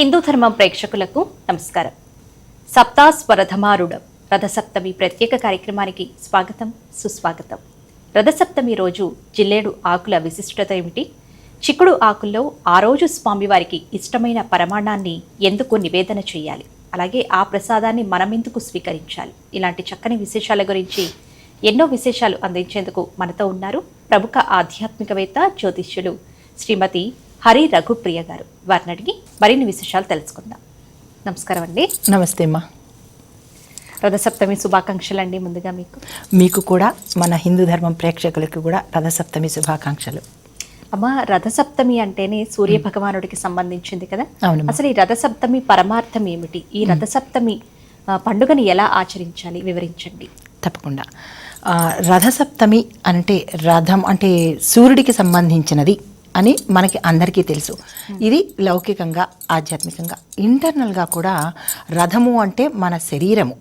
హిందూ ధర్మం ప్రేక్షకులకు నమస్కారం. సప్తాస్వరథమారుడం రథసప్తమి ప్రత్యేక కార్యక్రమానికి స్వాగతం సుస్వాగతం. రథసప్తమి రోజు జిల్లేడు ఆకుల విశిష్టత ఏమిటి? చిక్కుడు ఆకుల్లో ఆ రోజు స్వామివారికి ఇష్టమైన పరమాణాన్ని ఎందుకు నివేదన చేయాలి? అలాగే ఆ ప్రసాదాన్ని మనమెందుకు స్వీకరించాలి? ఇలాంటి చక్కని విశేషాల గురించి ఎన్నో విశేషాలు అందించేందుకు మనతో ఉన్నారు ప్రముఖ ఆధ్యాత్మికవేత్త జ్యోతిష్యులు శ్రీమతి హరి రఘుప్రియ గారు. వారిని అడిగి మరిన్ని విశేషాలు తెలుసుకుందాం. నమస్కారం అండి. నమస్తే అమ్మా. రథసప్తమి శుభాకాంక్షలు అండి ముందుగా మీకు. మీకు కూడా మన హిందూ ధర్మం ప్రేక్షకులకు కూడా రథసప్తమి శుభాకాంక్షలు. అమ్మ రథసప్తమి అంటేనే సూర్య భగవానుడికి సంబంధించింది కదా? అవునమ్మా. అసలు ఈ రథసప్తమి పరమార్థం ఏమిటి? ఈ రథసప్తమి పండుగని ఎలా ఆచరించాలి? వివరించండి. తప్పకుండా. రథసప్తమి అంటే రథం అంటే సూర్యుడికి సంబంధించినది. అని మనకి అందరికీ తెలుసు. ఇది లౌకికంగా ఆధ్యాత్మికంగా. ఇంటర్నల్గా కూడా రథము అంటే మన శరీరము.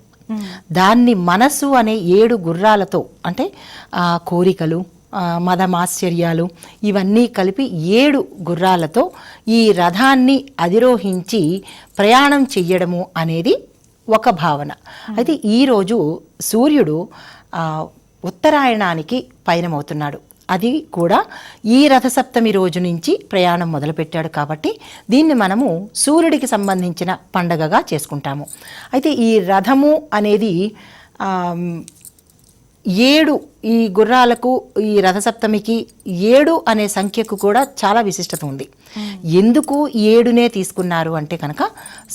దాన్ని మనస్సు అనే ఏడు గుర్రాలతో అంటే కోరికలు మదమాశ్చర్యాలు ఇవన్నీ కలిపి ఏడు గుర్రాలతో ఈ రథాన్ని అధిరోహించి ప్రయాణం చెయ్యడము అనేది ఒక భావన. అయితే ఈరోజు సూర్యుడు ఉత్తరాయణానికి పయనమవుతున్నాడు. అది కూడా ఈ రథసప్తమి రోజు నుంచి ప్రయాణం మొదలుపెట్టాడు కాబట్టి దీన్ని మనము సూర్యుడికి సంబంధించిన పండగగా చేసుకుంటాము. అయితే ఈ రథము అనేది ఏడు ఈ గుర్రాలకు ఈ రథసప్తమికి ఏడు అనే సంఖ్యకు కూడా చాలా విశిష్టత ఉంది. ఎందుకు ఏడునే తీసుకున్నారు అంటే కనుక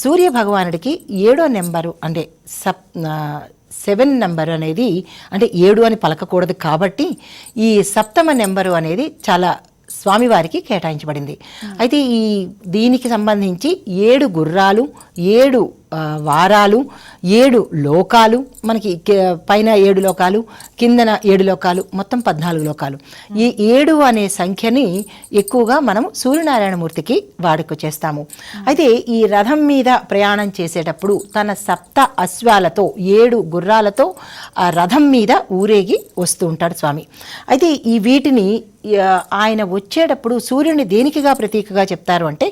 సూర్య భగవానుడికి ఏడో నెంబరు అంటే సప్ సెవెన్ నెంబర్ అనేది అంటే ఏడు అని పలకకూడదు కాబట్టి ఈ సప్తమ నెంబరు అనేది చాలా స్వామివారికి కేటాయించబడింది. అయితే ఈ దీనికి సంబంధించి ఏడు గుర్రాలు ఏడు వారాలు ఏడు లోకాలు మనకి పైన ఏడు లోకాలు కిందన ఏడు లోకాలు మొత్తం పద్నాలుగు లోకాలు. ఈ ఏడు అనే సంఖ్యని ఎక్కువగా మనం సూర్యనారాయణమూర్తికి వాడుక చేస్తాము. అయితే ఈ రథం మీద ప్రయాణం చేసేటప్పుడు తన సప్త అశ్వాలతో ఏడు గుర్రాలతో ఆ రథం మీద ఊరేగి వస్తూ ఉంటాడు స్వామి. అయితే ఈ వీటిని ఆయన వచ్చేటప్పుడు సూర్యుని దేనికిగా ప్రతీకగా చెప్తారు అంటే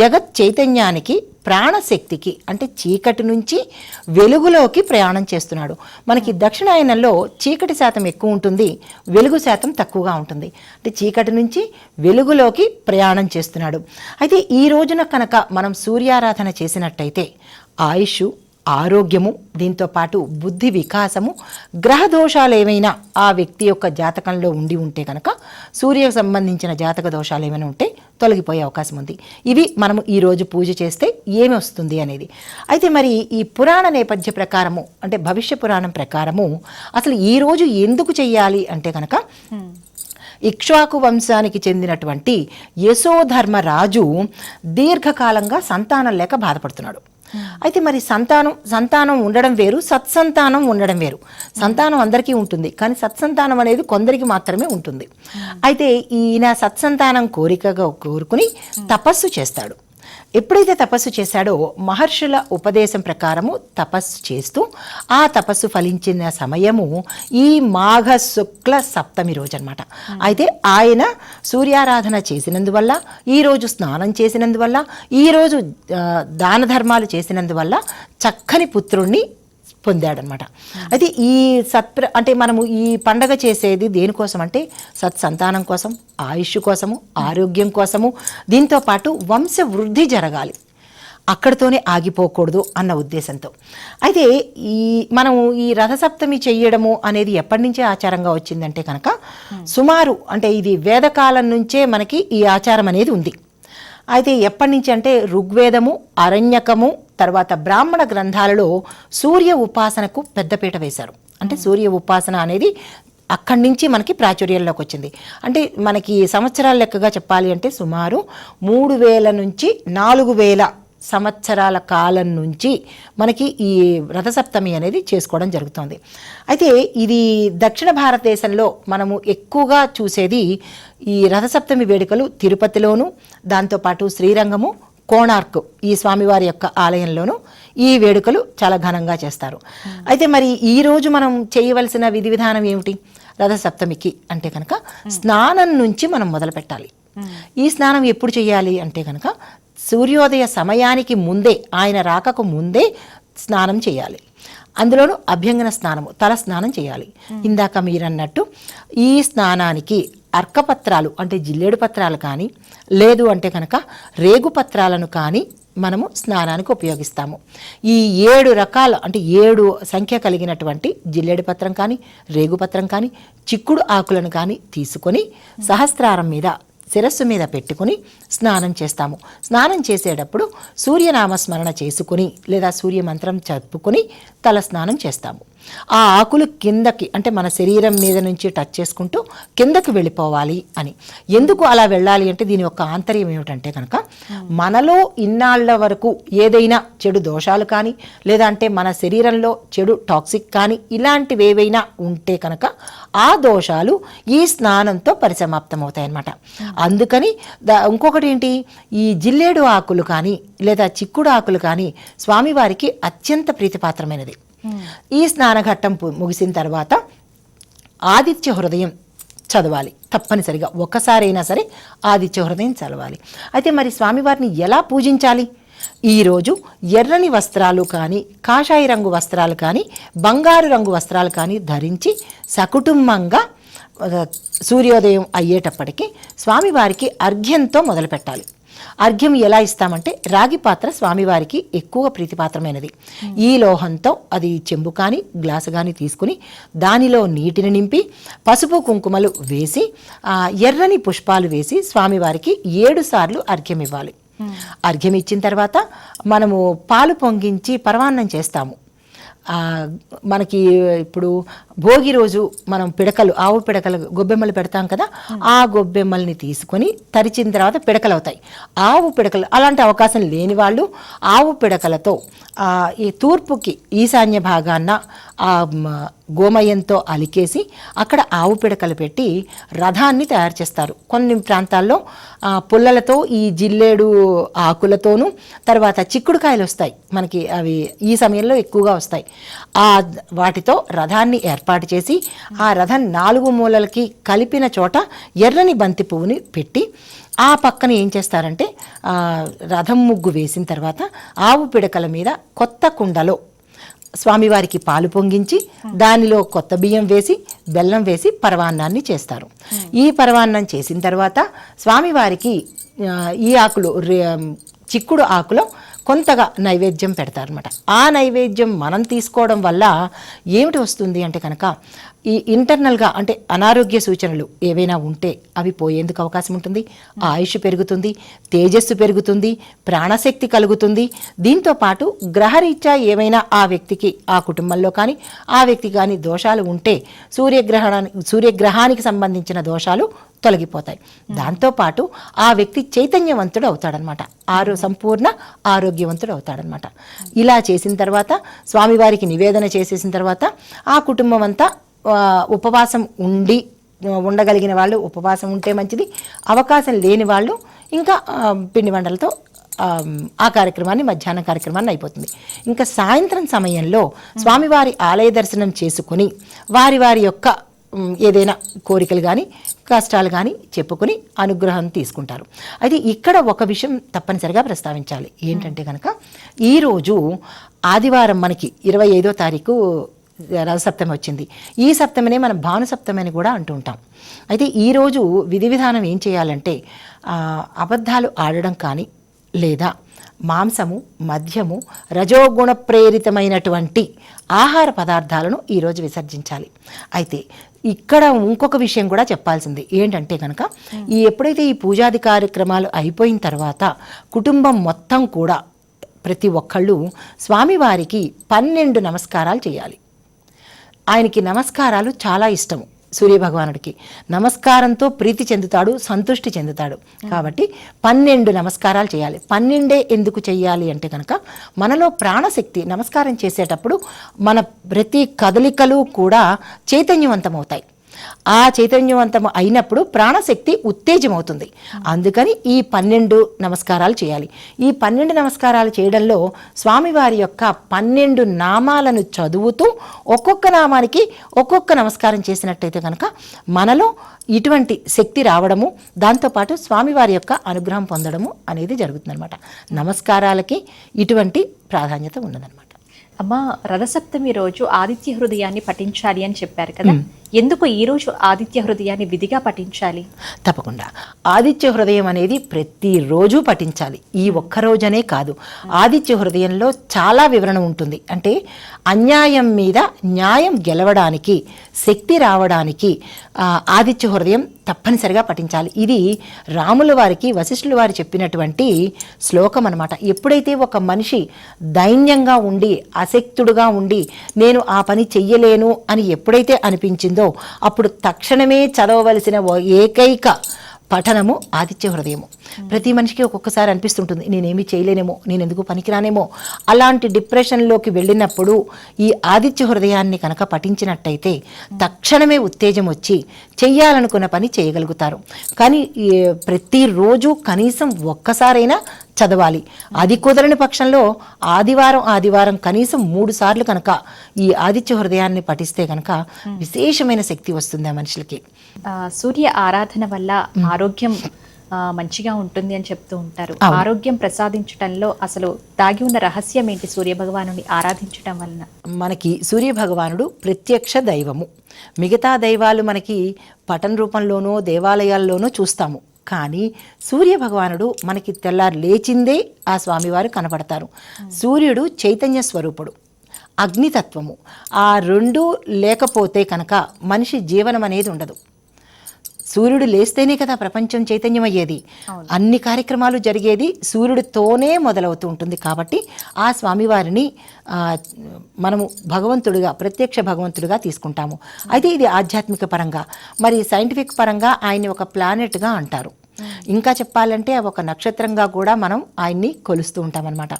జగత్ చైతన్యానికి ప్రాణశక్తికి అంటే చీకటి నుంచి వెలుగులోకి ప్రయాణం చేస్తున్నాడు. మనకి దక్షిణాయనంలో చీకటి శాతం ఎక్కువ ఉంటుంది వెలుగు శాతం తక్కువగా ఉంటుంది. అంటే చీకటి నుంచి వెలుగులోకి ప్రయాణం చేస్తున్నాడు. అయితే ఈ రోజున కనుక మనం సూర్యారాధన చేసినట్టయితే ఆయుష్ ఆరోగ్యము దీంతో పాటు బుద్ధి వికాసము గ్రహ దోషాలు ఏమైనా ఆ వ్యక్తి యొక్క జాతకంలో ఉండి ఉంటే కనుక సూర్యకు సంబంధించిన జాతక దోషాలు ఏమైనా ఉంటే తొలగిపోయే అవకాశం ఉంది. ఇవి మనము ఈరోజు పూజ చేస్తే ఏమి వస్తుంది అనేది. అయితే మరి ఈ పురాణ నేపథ్య ప్రకారము అంటే భవిష్య పురాణం ప్రకారము అసలు ఈ రోజు ఎందుకు చెయ్యాలి అంటే కనుక ఇక్ష్వాకు వంశానికి చెందినటువంటి యశోధర్మ రాజు దీర్ఘకాలంగా సంతానం లేక బాధపడుతున్నాడు. అయితే మరి సంతానం సంతానం ఉండడం వేరు సత్సంతానం ఉండడం వేరు. సంతానం అందరికీ ఉంటుంది కానీ సత్సంతానం అనేది కొందరికి మాత్రమే ఉంటుంది. అయితే ఈయన సత్సంతానం కోరికగా కోరుకుని తపస్సు చేస్తాడు. ఎప్పుడైతే తపస్సు చేశాడో మహర్షుల ఉపదేశం ప్రకారము తపస్సు చేస్తూ ఆ తపస్సు ఫలించిన సమయము ఈ మాఘ శుక్ల సప్తమి రోజు అనమాట అయితే ఆయన సూర్యారాధన చేసినందువల్ల ఈరోజు స్నానం చేసినందువల్ల ఈరోజు దాన ధర్మాలు చేసినందువల్ల చక్కని పుత్రుణ్ణి పొందాడనమాట. అయితే ఈ సత్ప్ర అంటే మనము ఈ పండగ చేసేది దేనికోసం అంటే సత్సంతానం కోసం ఆయుష్ కోసము ఆరోగ్యం కోసము దీంతో పాటు వంశ వృద్ధి జరగాలి. అక్కడితోనే ఆగిపోకూడదు అన్న ఉద్దేశంతో. అయితే ఈ మనము ఈ రథసప్తమి చెయ్యడము అనేది ఎప్పటి నుంచే ఆచారంగా వచ్చిందంటే కనుక సుమారు అంటే ఇది వేదకాలం నుంచే మనకి ఈ ఆచారం అనేది ఉంది. అయితే ఎప్పటి నుంచి అంటే ఋగ్వేదము అరణ్యకము తర్వాత బ్రాహ్మణ గ్రంథాలలో సూర్య ఉపాసనకు పెద్దపీట వేశారు. అంటే సూర్య ఉపాసన అనేది అక్కడి నుంచి మనకి ప్రాచుర్యంలోకి వచ్చింది. అంటే మనకి సంవత్సరాల లెక్కగా చెప్పాలి అంటే సుమారు మూడు వేల నుంచి నాలుగు వేల సంవత్సరాల కాలం నుంచి మనకి ఈ రథసప్తమి అనేది చేసుకోవడం జరుగుతుంది. అయితే ఇది దక్షిణ భారతదేశంలో మనము ఎక్కువగా చూసేది ఈ రథసప్తమి వేడుకలు తిరుపతిలోను దాంతోపాటు శ్రీరంగము కోణార్క్ ఈ స్వామివారి యొక్క ఆలయంలోనూ ఈ వేడుకలు చాలా ఘనంగా చేస్తారు. అయితే మరి ఈ రోజు మనం చేయవలసిన విధి విధానం ఏమిటి? రథసప్తమికి అంటే కనుక స్నానం నుంచి మనం మొదలు పెట్టాలి ఈ స్నానం ఎప్పుడు చేయాలి అంటే కనుక సూర్యోదయ సమయానికి ముందే ఆయన రాకకు ముందే స్నానం చేయాలి. అందులోనూ అభ్యంగన స్నానము తల స్నానం చేయాలి. ఇందాక మీరన్నట్టు ఈ స్నానానికి అర్కపత్రాలు అంటే జిల్లేడు పత్రాలు కానీ లేదు అంటే కనుక రేగు పత్రాలను కానీ మనము స్నానానికి ఉపయోగిస్తాము. ఈ ఏడు రకాల అంటే ఏడు సంఖ్య కలిగినటువంటి జిల్లేడు పత్రం కానీ రేగు పత్రం కానీ చిక్కుడు ఆకులను కానీ తీసుకొని సహస్రారం మీద శిరస్సు మీద పెట్టుకుని స్నానం చేస్తాము. స్నానం చేసేటప్పుడు సూర్యనామస్మరణ చేసుకుని లేదా సూర్యమంత్రం చెప్పుకొని తల స్నానం చేస్తాము. ఆ ఆకులు కిందకి అంటే మన శరీరం మీద నుంచి టచ్ చేసుకుంటూ కిందకి వెళ్ళిపోవాలి అని. ఎందుకు అలా వెళ్ళాలి అంటే దీని యొక్క ఆంతర్యం ఏమిటంటే కనుక మనలో ఇన్నాళ్ళ వరకు ఏదైనా చెడు దోషాలు కానీ లేదా అంటే మన శరీరంలో చెడు టాక్సిక్ కానీ ఇలాంటివి ఏవైనా ఉంటే కనుక ఆ దోషాలు ఈ స్నానంతో పరిసమాప్తమవుతాయి అన్నమాట అందుకని దా ఇంకొకటి ఏంటి? ఈ జిల్లేడు ఆకులు కానీ లేదా చిక్కుడు ఆకులు కానీ స్వామివారికి అత్యంత ప్రీతిపాత్రమైనది. ఈ స్నానఘట్టం ముగిసిన తర్వాత ఆదిత్య హృదయం చదవాలి. తప్పనిసరిగా ఒక్కసారైనా సరే ఆదిత్య హృదయం చదవాలి. అయితే మరి స్వామివారిని ఎలా పూజించాలి? ఈరోజు ఎర్రని వస్త్రాలు కానీ కాషాయ రంగు వస్త్రాలు కానీ బంగారు రంగు వస్త్రాలు కానీ ధరించి సకుటుంబంగా సూర్యోదయం అయ్యేటప్పటికి స్వామివారికి అర్ఘ్యంతో మొదలుపెట్టాలి. అర్ఘ్యం ఎలా ఇస్తామంటే రాగి పాత్ర స్వామివారికి ఎక్కువ ప్రీతిపాత్రమైనది. ఈ లోహంతో అది చెంబు కానీ గ్లాసు కానీ తీసుకుని దానిలో నీటిని నింపి పసుపు కుంకుమలు వేసి ఎర్రని పుష్పాలు వేసి స్వామివారికి ఏడు సార్లు అర్ఘ్యం ఇవ్వాలి అర్ఘ్యం ఇచ్చిన తర్వాత మనము పాలు పొంగించి పరమాన్నం చేస్తాము. మనకి ఇప్పుడు భోగి రోజు మనం పిడకలు ఆవు పిడకలు గొబ్బెమ్మలు పెడతాం కదా ఆ గొబ్బెమ్మల్ని తీసుకొని తరిచిన తర్వాత పిడకలు అవుతాయి. ఆవు పిడకలు అలాంటి అవకాశం లేని వాళ్ళు ఆవు పిడకలతో ఈ తూర్పుకి ఈశాన్య భాగాన గోమయంతో అలికేసి అక్కడ ఆవు పిడకలు పెట్టి రథాన్ని తయారు చేస్తారు. కొన్ని ప్రాంతాల్లో పుల్లలతో ఈ జిల్లేడు ఆకులతోనూ తర్వాత చిక్కుడుకాయలు వస్తాయి. మనకి అవి ఈ సమయంలో ఎక్కువగా వస్తాయి. ఆ వాటితో రథాన్ని ఏర్పాటు చేసి ఆ రథం నాలుగు మూలలకి కలిపిన చోట ఎర్రని బంతి పువ్వుని పెట్టి ఆ పక్కన ఏం చేస్తారంటే రథం ముగ్గు వేసిన తర్వాత ఆవు పిడకల మీద కొత్త కుండలో స్వామివారికి పాలు పొంగించి దానిలో కొత్త బియ్యం వేసి బెల్లం వేసి పరవాన్నాన్ని చేస్తారు. ఈ పరవాన్నం చేసిన తర్వాత స్వామివారికి ఈ ఆకులు చిక్కుడు ఆకులో కొంతగా నైవేద్యం పెడతారనమాట ఆ నైవేద్యం మనం తీసుకోవడం వల్ల ఏమిటి వస్తుంది అంటే కనుక ఈ ఇంటర్నల్గా అంటే అనారోగ్య సూచనలు ఏవైనా ఉంటే అవి పోయేందుకు అవకాశం ఉంటుంది. ఆయుష్ పెరుగుతుంది తేజస్సు పెరుగుతుంది ప్రాణశక్తి కలుగుతుంది. దీంతో పాటు గ్రహరీత్యా ఏమైనా ఆ వ్యక్తికి ఆ కుటుంబంలో కానీ ఆ వ్యక్తి కానీ దోషాలు ఉంటే సూర్యగ్రహణానికి సూర్యగ్రహానికి సంబంధించిన దోషాలు తొలగిపోతాయి. దాంతోపాటు ఆ వ్యక్తి చైతన్యవంతుడు అవుతాడనమాట. ఆరో సంపూర్ణ ఆరోగ్యవంతుడు అవుతాడనమాట. ఇలా చేసిన తర్వాత స్వామివారికి నివేదన చేసేసిన తర్వాత ఆ కుటుంబం అంతా ఉపవాసం ఉండి ఉండగలిగిన వాళ్ళు ఉపవాసం ఉంటే మంచిది. అవకాశం లేని వాళ్ళు ఇంకా పిండి వంటలతో ఆ, కార్యక్రమాన్ని మధ్యాహ్న కార్యక్రమాన్ని అయిపోతుంది. ఇంకా సాయంత్రం సమయంలో స్వామివారి ఆలయ దర్శనం చేసుకుని వారి వారి యొక్క ఏదైనా కోరికలు కానీ కష్టాలు కానీ చెప్పుకొని అనుగ్రహం తీసుకుంటారు. అయితే ఇక్కడ ఒక విషయం తప్పనిసరిగా ప్రస్తావించాలి. ఏంటంటే కనుక ఈరోజు ఆదివారం మనకి ఇరవై ఐదో తారీఖు రథసప్తమి వచ్చింది. ఈ సప్తమినే మనం భానుసప్తమి అని కూడా అంటూ ఉంటాం. అయితే ఈరోజు విధి విధానం ఏం చేయాలంటే అబద్ధాలు ఆడడం కానీ లేదా మాంసము మద్యము రజోగుణ ప్రేరితమైనటువంటి ఆహార పదార్థాలను ఈరోజు విసర్జించాలి. అయితే ఇక్కడ ఇంకొక విషయం కూడా చెప్పాల్సింది. ఏంటంటే కనుక ఈ ఎప్పుడైతే ఈ పూజాది కార్యక్రమాలు అయిపోయిన తర్వాత కుటుంబం మొత్తం కూడా ప్రతి ఒక్కళ్ళు స్వామివారికి పన్నెండు నమస్కారాలు చేయాలి. ఆయనకి నమస్కారాలు చాలా ఇష్టము. సూర్యభగవానుడికి. నమస్కారంతో ప్రీతి చెందుతాడు సంతృష్టి చెందుతాడు. కాబట్టి పన్నెండు నమస్కారాలు చేయాలి. పన్నెండే ఎందుకు చేయాలి అంటే కనుక మనలో ప్రాణశక్తి నమస్కారం చేసేటప్పుడు మన ప్రతి కదలికలు కూడా చైతన్యవంతమవుతాయి. ఆ చైతన్యవంతం అయినప్పుడు ప్రాణశక్తి ఉత్తేజమవుతుంది. అందుకని ఈ పన్నెండు నమస్కారాలు చేయాలి. ఈ పన్నెండు నమస్కారాలు చేయడంలో స్వామివారి యొక్క పన్నెండు నామాలను చదువుతూ ఒక్కొక్క నామానికి ఒక్కొక్క నమస్కారం చేసినట్టయితే కనుక మనలో ఇటువంటి శక్తి రావడము దాంతోపాటు స్వామివారి యొక్క అనుగ్రహం పొందడము అనేది జరుగుతుందన్నమాట. నమస్కారాలకి ఇటువంటి ప్రాధాన్యత ఉన్నదన్నమాట. అమ్మా రథసప్తమి రోజు ఆదిత్య హృదయాన్ని పఠించాలి అని చెప్పారు కదా. ఎందుకు ఈ రోజు ఆదిత్య హృదయాన్ని విధిగా పఠించాలి? తప్పకుండా. ఆదిత్య హృదయం అనేది ప్రతిరోజు పఠించాలి. ఈ ఒక్కరోజనే కాదు. ఆదిత్య హృదయంలో చాలా వివరణ ఉంటుంది. అంటే అన్యాయం మీద న్యాయం గెలవడానికి శక్తి రావడానికి ఆదిత్య హృదయం తప్పనిసరిగా పఠించాలి. ఇది రాముల వారికి వశిష్ఠుల వారు చెప్పినటువంటి శ్లోకం అనమాట ఎప్పుడైతే ఒక మనిషి దైన్యంగా ఉండి అశక్తుడుగా ఉండి నేను ఆ పని చెయ్యలేను అని ఎప్పుడైతే అనిపించిందో అప్పుడు తక్షణమే చదవవలసిన ఓ ఏకైక పఠనము ఆదిత్య హృదయము. ప్రతి మనిషికి ఒక్కొక్కసారి అనిపిస్తుంటుంది నేనేమి చేయలేనేమో నేను ఎందుకు పనికిరానేమో? అలాంటి డిప్రెషన్లోకి వెళ్ళినప్పుడు ఈ ఆదిత్య హృదయాన్ని కనుక పఠించినట్టయితే తక్షణమే ఉత్తేజం వచ్చి చెయ్యాలనుకున్న పని చేయగలుగుతారు. కానీ ప్రతిరోజు కనీసం ఒక్కసారైనా చదవాలి. అది కుదరని పక్షంలో ఆదివారం ఆదివారం కనీసం మూడు సార్లు కనుక ఈ ఆదిత్య హృదయాన్ని పఠిస్తే కనుక విశేషమైన శక్తి వస్తుంది ఆ మనుషులకి. సూర్య ఆరాధన వల్ల ఆరోగ్యం మంచిగా ఉంటుంది అని చెప్తూ ఉంటారు. ఆరోగ్యం ప్రసాదించటంలో అసలు దాగి ఉన్న రహస్యం ఏంటి సూర్య భగవాను ఆరాధించటం వలన? మనకి సూర్య భగవానుడు ప్రత్యక్ష దైవము. మిగతా దైవాలు మనకి పటన్ రూపంలోనో దేవాలయాల్లోనో చూస్తాము. కానీ సూర్య భగవానుడు మనకి తెల్లారు లేచిందే ఆ స్వామివారు కనపడతారు. సూర్యుడు చైతన్య స్వరూపుడు అగ్నితత్వము. ఆ రెండు లేకపోతే కనుక మనిషి జీవనం అనేది ఉండదు. సూర్యుడు లేస్తేనే కదా ప్రపంచం చైతన్యం అయ్యేది అన్ని కార్యక్రమాలు జరిగేది సూర్యుడితోనే మొదలవుతూ ఉంటుంది కాబట్టి ఆ స్వామివారిని మనము భగవంతుడిగా ప్రత్యక్ష భగవంతుడిగా తీసుకుంటాము. అయితే ఇది ఆధ్యాత్మిక పరంగా. మరి సైంటిఫిక్ పరంగా ఆయన్ని ఒక ప్లానెట్గా అంటారు. ఇంకా చెప్పాలంటే ఒక నక్షత్రంగా కూడా మనం ఆయన్ని కొలుస్తూ ఉంటామన్నమాట.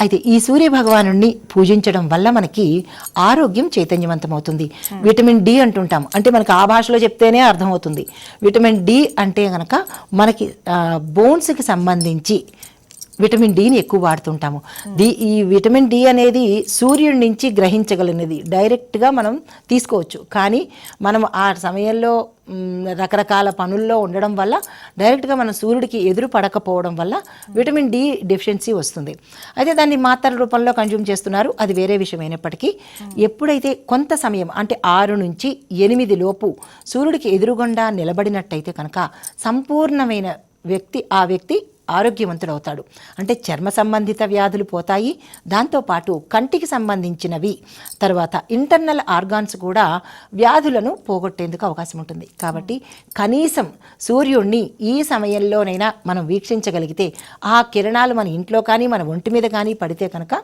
అయితే ఈ సూర్య భగవాను పూజించడం వల్ల మనకి ఆరోగ్యం చైతన్యవంతమవుతుంది. విటమిన్ డి అంటుంటాం. అంటే మనకి ఆ భాషలో చెప్తేనే అర్థమవుతుంది. విటమిన్ డి అంటే కనుక మనకి బోన్స్కి సంబంధించి విటమిన్ డిని ఎక్కువ వాడుతుంటాము. ది ఈ విటమిన్ డి అనేది సూర్యుడి నుంచి గ్రహించగలిగినది. డైరెక్ట్గా మనం తీసుకోవచ్చు. కానీ మనం ఆ సమయంలో రకరకాల పనుల్లో ఉండడం వల్ల డైరెక్ట్గా మనం సూర్యుడికి ఎదురు పడకపోవడం వల్ల విటమిన్ డి డెఫిషియన్సీ వస్తుంది. అయితే దాన్ని మాత్రల రూపంలో కన్జ్యూమ్ చేస్తున్నారు. అది వేరే విషయం అయినప్పటికీ ఎప్పుడైతే కొంత సమయం అంటే ఆరు నుంచి ఎనిమిది లోపు సూర్యుడికి ఎదురుగుండా నిలబడినట్టయితే కనుక సంపూర్ణమైన వ్యక్తి ఆ వ్యక్తి ఆరోగ్యవంతుడవుతాడు. అంటే చర్మ సంబంధిత వ్యాధులు పోతాయి. దాంతోపాటు కంటికి సంబంధించినవి తర్వాత ఇంటర్నల్ ఆర్గాన్స్ కూడా వ్యాధులను పోగొట్టేందుకు అవకాశం ఉంటుంది. కాబట్టి కనీసం సూర్యుడిని ఈ సమయంలోనైనా మనం వీక్షించగలిగితే ఆ కిరణాలు మన ఇంట్లో కానీ మన ఒంటి మీద కానీ పడితే కనుక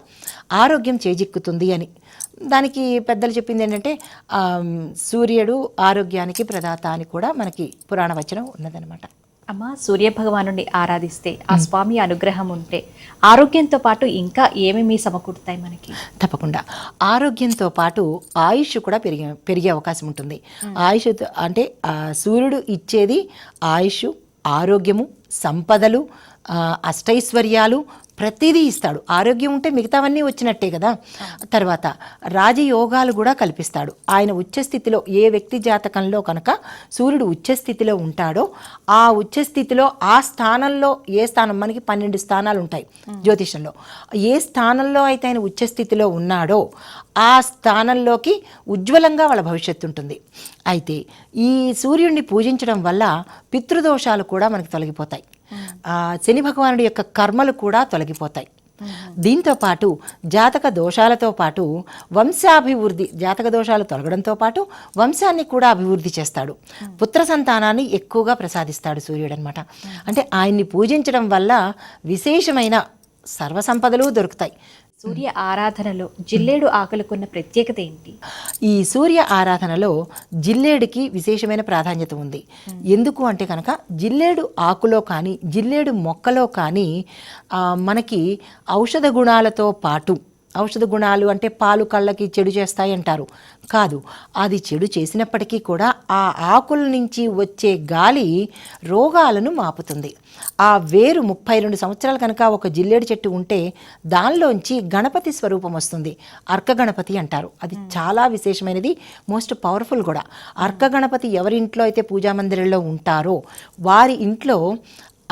ఆరోగ్యం చేజిక్కుతుంది అని. దానికి పెద్దలు చెప్పింది ఏంటంటే సూర్యుడు ఆరోగ్యానికి ప్రదాత అని కూడా మనకి పురాణ వచనం ఉన్నదనమాట అమ్మ సూర్య భగవాను ఆరాధిస్తే ఆ స్వామి అనుగ్రహం ఉంటే ఆరోగ్యంతో పాటు ఇంకా ఏమేమి సమకూరుతాయి మనకి? తప్పకుండా. ఆరోగ్యంతో పాటు ఆయుష్ కూడా పెరిగే పెరిగే అవకాశం ఉంటుంది. ఆయుష్ అంటే సూర్యుడు ఇచ్చేది ఆయుష్ ఆరోగ్యము సంపదలు అష్టైశ్వర్యాలు ప్రతిదీ ఇస్తాడు. ఆరోగ్యం ఉంటే మిగతావన్నీ వచ్చినట్టే కదా. తర్వాత రాజయోగాలు కూడా కల్పిస్తాడు. ఆయన ఉచ్చస్థితిలో ఏ వ్యక్తి జాతకంలో కనుక సూర్యుడు ఉచ్చస్థితిలో ఉంటాడో ఆ ఉచ్చస్థితిలో ఆ స్థానంలో ఏ స్థానం? మనకి పన్నెండు స్థానాలు ఉంటాయి జ్యోతిషంలో. ఏ స్థానంలో అయితే ఆయన ఉచ్చస్థితిలో ఉన్నాడో ఆ స్థానంలోకి ఉజ్వలంగా వాళ్ళ భవిష్యత్తు ఉంటుంది. అయితే ఈ సూర్యుడిని పూజించడం వల్ల పితృదోషాలు కూడా మనకి తొలగిపోతాయి. శని భగవానుడి యొక్క కర్మలు కూడా తొలగిపోతాయి. దీంతో పాటు జాతక దోషాలతో పాటు వంశాభివృద్ధి జాతక దోషాలు తొలగడంతో పాటు వంశాన్ని కూడా అభివృద్ధి చేస్తాడు. పుత్ర సంతానాన్ని ఎక్కువగా ప్రసాదిస్తాడు సూర్యుడు అనమాట అంటే ఆయన్ని పూజించడం వల్ల విశేషమైన సర్వసంపదలు దొరుకుతాయి. సూర్య ఆరాధనలో జిల్లేడు ఆకులకున్న ప్రత్యేకత ఏంటి? ఈ సూర్య ఆరాధనలో జిల్లేడుకి విశేషమైన ప్రాధాన్యత ఉంది. ఎందుకు అంటే కనుక జిల్లేడు ఆకులో కానీ జిల్లేడు మొక్కలో కానీ మనకి ఔషధ గుణాలతో పాటు ఔషధ గుణాలు అంటే పాలు కళ్ళకి చెడు చేస్తాయి అంటారు. కాదు అది చెడు చేసినప్పటికీ కూడా ఆ ఆకుల నుంచి వచ్చే గాలి రోగాలను మాపుతుంది. ఆ వేరు ముప్పై రెండు సంవత్సరాలు కనుక ఒక జిల్లేడు చెట్టు ఉంటే దానిలోంచి గణపతి స్వరూపం వస్తుంది. అర్క గణపతి అంటారు. అది చాలా విశేషమైనది మోస్ట్ పవర్ఫుల్ కూడా. అర్క గణపతి ఎవరింట్లో అయితే పూజా మందిరంలో ఉంటారో వారి ఇంట్లో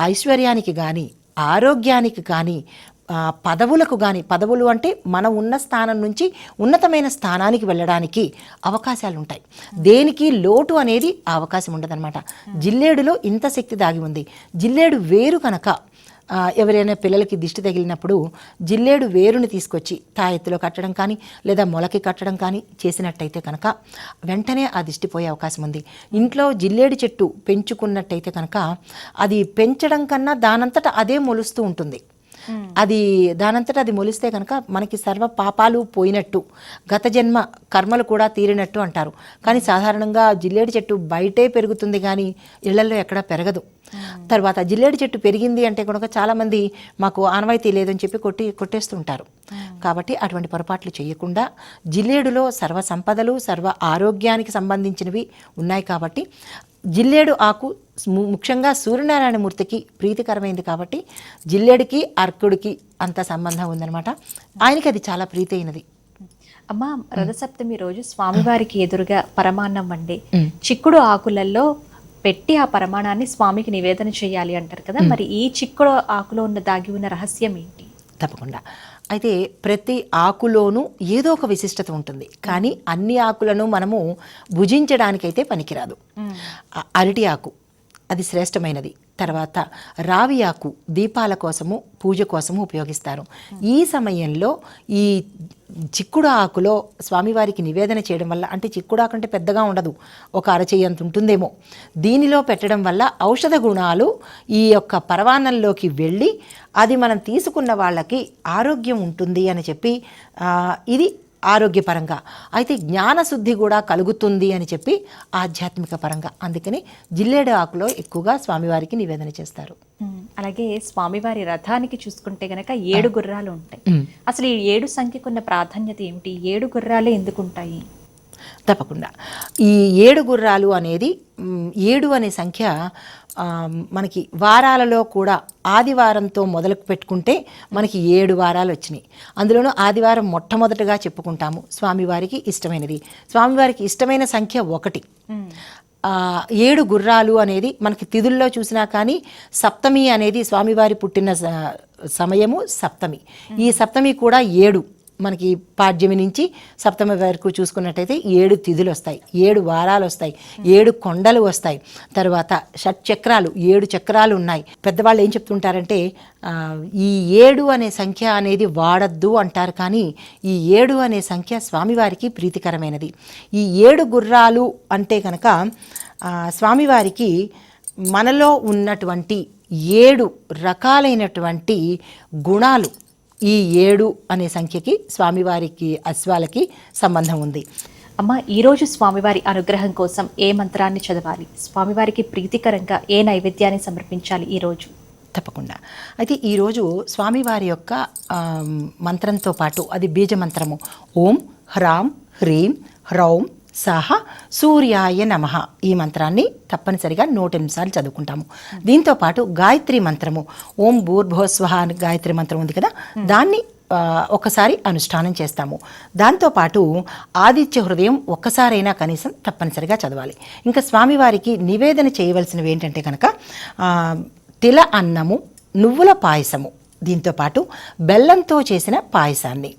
ఐశ్వర్యానికి కానీ ఆరోగ్యానికి కానీ పదవులకు కానీ పదవులు అంటే మనం ఉన్న స్థానం నుంచి ఉన్నతమైన స్థానానికి వెళ్ళడానికి అవకాశాలు ఉంటాయి దేనికి లోటు అనేది ఆ అవకాశం ఉండదన్నమాట. జిల్లేడులో ఇంత శక్తి దాగి ఉంది. జిల్లేడు వేరు కనుక ఎవరైనా పిల్లలకి దిష్టి తగిలినప్పుడు జిల్లేడు వేరుని తీసుకొచ్చి తాయెత్తులో కట్టడం కానీ లేదా మొలకి కట్టడం కానీ చేసినట్టయితే కనుక వెంటనే ఆ దిష్టి పోయే అవకాశం ఉంది. ఇంట్లో జిల్లేడు చెట్టు పెంచుకున్నట్టయితే కనుక అది పెంచడం కన్నా దానంతట అదే మొలుస్తూ ఉంటుంది. అది దానంతట అది మొలిస్తే కనుక మనకి సర్వ పాపాలు పోయినట్టు గత జన్మ కర్మలు కూడా తీరినట్టు అంటారు. కానీ సాధారణంగా జిల్లేడు చెట్టు బయటే పెరుగుతుంది కానీ ఇళ్ళలో ఎక్కడా పెరగదు. తర్వాత జిల్లేడు చెట్టు పెరిగింది అంటే కనుక చాలామంది మాకు ఆనవాయితీ లేదని చెప్పి కొట్టి కొట్టేస్తుంటారు. కాబట్టి అటువంటి పొరపాట్లు చేయకుండా జిల్లేడులో సర్వ సంపదలు సర్వ ఆరోగ్యానికి సంబంధించినవి ఉన్నాయి కాబట్టి జిల్లేడు ఆకు ముఖ్యంగా సూర్యనారాయణమూర్తికి ప్రీతికరమైంది కాబట్టి జిల్లేడికి అర్కుడికి అంత సంబంధం ఉందన్నమాట. ఆయనకి అది చాలా ప్రీతి అయినది అమ్మ రథసప్తమి రోజు స్వామివారికి ఎదురుగా పరమాన్నం వండి చిక్కుడు ఆకులలో పెట్టి ఆ పరమాణాన్ని స్వామికి నివేదన చేయాలి అంటారు కదా. మరి ఈ చిక్కుడు ఆకులో ఉన్న దాగి ఉన్న రహస్యం ఏంటి? తప్పకుండా. అయితే ప్రతి ఆకులోనూ ఏదో ఒక విశిష్టత ఉంటుంది. కానీ అన్ని ఆకులను మనము భుజించడానికైతే పనికిరాదు. అరటి ఆకు. అది శ్రేష్టమైనది. తర్వాత రావి ఆకు దీపాల కోసము పూజ కోసము ఉపయోగిస్తారు. ఈ సమయంలో ఈ చిక్కుడు ఆకులో స్వామివారికి నివేదన చేయడం వల్ల అంటే చిక్కుడు ఆకు అంటే పెద్దగా ఉండదు ఒక అరచేయంత ఉంటుందేమో. దీనిలో పెట్టడం వల్ల ఔషధ గుణాలు ఈ యొక్క పరవానంలోకి వెళ్ళి అది మనం తీసుకున్న వాళ్ళకి ఆరోగ్యం ఉంటుంది అని చెప్పి ఇది ఆరోగ్యపరంగా. అయితే జ్ఞానశుద్ధి కూడా కలుగుతుంది అని చెప్పి ఆధ్యాత్మిక పరంగా. అందుకని జిల్లేడు ఆకులో ఎక్కువగా స్వామివారికి నివేదన చేస్తారు. అలాగే స్వామివారి రథానికి చూసుకుంటే గనక ఏడు గుర్రాలు ఉంటాయి. అసలు ఈ ఏడు సంఖ్యకున్న ప్రాధాన్యత ఏమిటి? ఏడు గుర్రాలే ఎందుకు ఉంటాయి? తప్పకుండా. ఈ ఏడు గుర్రాలు అనేది ఏడు అనే సంఖ్య మనకి వారాలలో కూడా ఆదివారంతో మొదలు పెట్టుకుంటే మనకి ఏడు వారాలు వచ్చినాయి. అందులోనూ ఆదివారం మొట్టమొదటగా చెప్పుకుంటాము స్వామివారికి ఇష్టమైనది. స్వామివారికి ఇష్టమైన సంఖ్య ఒకటి. ఏడు గుర్రాలు అనేది మనకి తిథుల్లో చూసినా కానీ సప్తమి అనేది స్వామివారి పుట్టిన స- సమయము సప్తమి. ఈ సప్తమి కూడా ఏడు. మనకి పాడ్యమి నుంచి సప్తమి వరకు చూసుకున్నట్టయితే ఏడు తిథులు వస్తాయి. ఏడు వారాలు వస్తాయి. ఏడు కొండలు వస్తాయి. తర్వాత షట్ చక్రాలు ఏడు చక్రాలు ఉన్నాయి. పెద్దవాళ్ళు ఏం చెప్తుంటారంటే ఈ ఏడు అనే సంఖ్య అనేది వాడద్దు అంటారు కానీ ఈ ఏడు అనే సంఖ్య స్వామివారికి ప్రీతికరమైనది. ఈ ఏడు గుర్రాలు అంటే కనుక స్వామివారికి మనలో ఉన్నటువంటి ఏడు రకాలైనటువంటి గుణాలు ఈ ఏడు అనే సంఖ్యకి స్వామివారికి అశ్వాలకి సంబంధం ఉంది. అమ్మ ఈరోజు స్వామివారి అనుగ్రహం కోసం ఏ మంత్రాన్ని చదవాలి? స్వామివారికి ప్రీతికరంగా ఏ నైవేద్యాన్ని సమర్పించాలి ఈరోజు తప్పకుండా. అయితే ఈరోజు స్వామివారి యొక్క మంత్రంతో పాటు అది బీజ మంత్రము ఓం హ్రాం హ్రీం హ్రౌం సహ సూర్యాయ నమ. ఈ మంత్రాన్ని తప్పనిసరిగా నూట నిమిషాలు చదువుకుంటాము. దీంతో పాటు గాయత్రి మంత్రము. ఓం భూర్భోస్వహ అని గాయత్రి మంత్రం ఉంది కదా? దాన్ని ఒకసారి అనుష్ఠానం చేస్తాము. దాంతోపాటు ఆదిత్య హృదయం ఒక్కసారైనా కనీసం తప్పనిసరిగా చదవాలి. ఇంకా స్వామివారికి నివేదన చేయవలసినవి ఏంటంటే కనుక తిల అన్నము నువ్వుల పాయసము. దీంతోపాటు బెల్లంతో చేసిన పాయసాన్ని.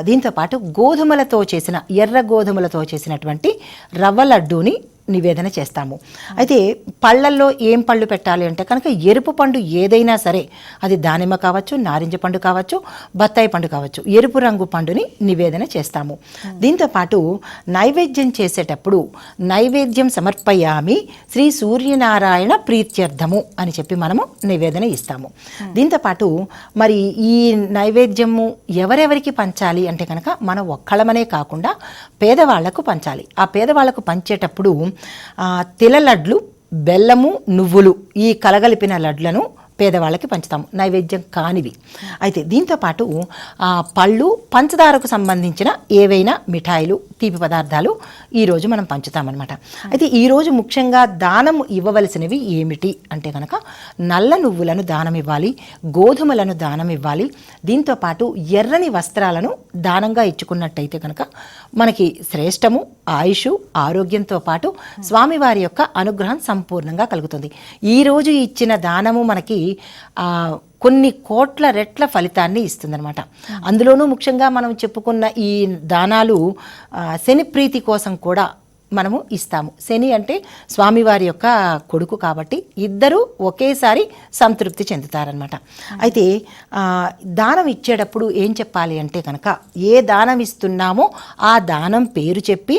దీంతోపాటు గోధుమలతో చేసిన ఎర్ర గోధుమలతో చేసినటువంటి రవ్వ లడ్డూని నివేదన చేస్తాము. అయితే పళ్ళల్లో ఏం పళ్ళు పెట్టాలి అంటే కనుక ఎరుపు పండు ఏదైనా సరే అది దానిమ్మ కావచ్చు నారింజ పండు కావచ్చు బత్తాయి పండు కావచ్చు ఎరుపు రంగు పండుని నివేదన చేస్తాము. దీంతోపాటు నైవేద్యం చేసేటప్పుడు నైవేద్యం సమర్పయామి శ్రీ సూర్యనారాయణ ప్రీత్యర్థము అని చెప్పి మనము నివేదన ఇస్తాము. దీంతోపాటు మరి ఈ నైవేద్యము ఎవరెవరికి పంచాలి అంటే కనుక మనం ఒక్కళ్ళమనే కాకుండా పేదవాళ్ళకు పంచాలి. ఆ పేదవాళ్ళకు పంచేటప్పుడు తిల లడ్లు బెల్లము నువ్వులు ఈ కలగలిపిన లడ్లను పేదవాళ్ళకి పంచుతాము. నైవేద్యం కానివి. అయితే దీంతో పాటు పళ్ళు పంచదారకు సంబంధించిన ఏవైనా మిఠాయిలు తీపి పదార్థాలు ఈరోజు మనం పంచుతామన్నమాట. అయితే ఈరోజు ముఖ్యంగా దానం ఇవ్వవలసినవి ఏమిటి? అంటే కనుక నల్ల నువ్వులను దానం ఇవ్వాలి గోధుమలను దానం ఇవ్వాలి దీంతో పాటు ఎర్రని వస్త్రాలను దానంగా ఇచ్చుకున్నట్టయితే కనుక మనకి శ్రేష్టము ఆయుష్ ఆరోగ్యంతో పాటు స్వామివారి యొక్క అనుగ్రహం సంపూర్ణంగా కలుగుతుంది. ఈరోజు ఇచ్చిన దానము మనకి కొన్ని కోట్ల రెట్ల ఫలితాన్ని ఇస్తుందన్నమాట. అందులోనూ ముఖ్యంగా మనం చెప్పుకున్న ఈ దానాలు శని ప్రీతి కోసం కూడా మనము ఇస్తాము. శని అంటే స్వామివారి యొక్క కొడుకు కాబట్టి ఇద్దరూ ఒకేసారి సంతృప్తి చెందుతారనమాట అయితే దానం ఇచ్చేటప్పుడు ఏం చెప్పాలి అంటే కనుక ఏ దానం ఇస్తున్నామో ఆ దానం పేరు చెప్పి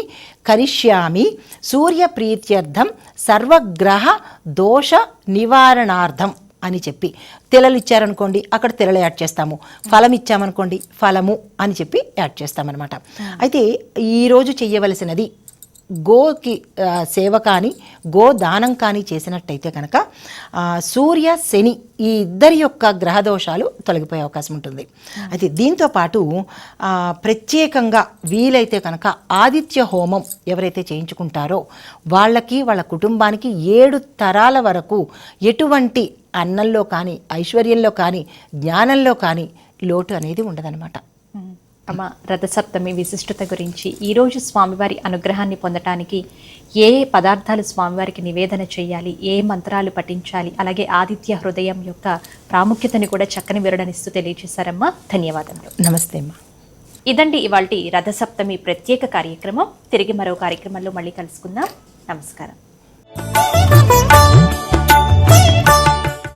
కరిష్యామి సూర్య ప్రీత్యర్థం సర్వగ్రహ దోష నివారణార్థం అని చెప్పి తెలలు ఇచ్చారనుకోండి అక్కడ తెలలు యాడ్ చేస్తాము. ఫలం ఇచ్చామనుకోండి ఫలము అని చెప్పి యాడ్ చేస్తామన్నమాట. అయితే ఈరోజు చెయ్యవలసినది గోకి సేవ కానీ గో దానం కానీ చేసినట్టయితే కనుక సూర్య శని ఈ ఇద్దరి యొక్క గ్రహ దోషాలు తొలగిపోయే అవకాశం ఉంటుంది. అయితే దీంతో పాటు ప్రత్యేకంగా వీలైతే కనుక ఆదిత్య హోమం ఎవరైతే చేయించుకుంటారో వాళ్ళకి వాళ్ళ కుటుంబానికి ఏడు తరాల వరకు ఎటువంటి అన్నంలో కానీ ఐశ్వర్యంలో కానీ జ్ఞానంలో కానీ లోటు అనేది ఉండదన్నమాట. అమ్మ రథసప్తమి విశిష్టత గురించి ఈరోజు స్వామివారి అనుగ్రహాన్ని పొందటానికి ఏ ఏ పదార్థాలు స్వామివారికి నివేదన చేయాలి ఏ మంత్రాలు పఠించాలి అలాగే ఆదిత్య హృదయం యొక్క ప్రాముఖ్యతని కూడా చక్కని వివరణిస్తూ తెలియజేశారమ్మా. ధన్యవాదములు. నమస్తే అమ్మా. ఇదండి ఇవాల్టి రథసప్తమి ప్రత్యేక కార్యక్రమం. తిరిగి మరో కార్యక్రమంలో మళ్ళీ కలుసుకుందాం. నమస్కారం.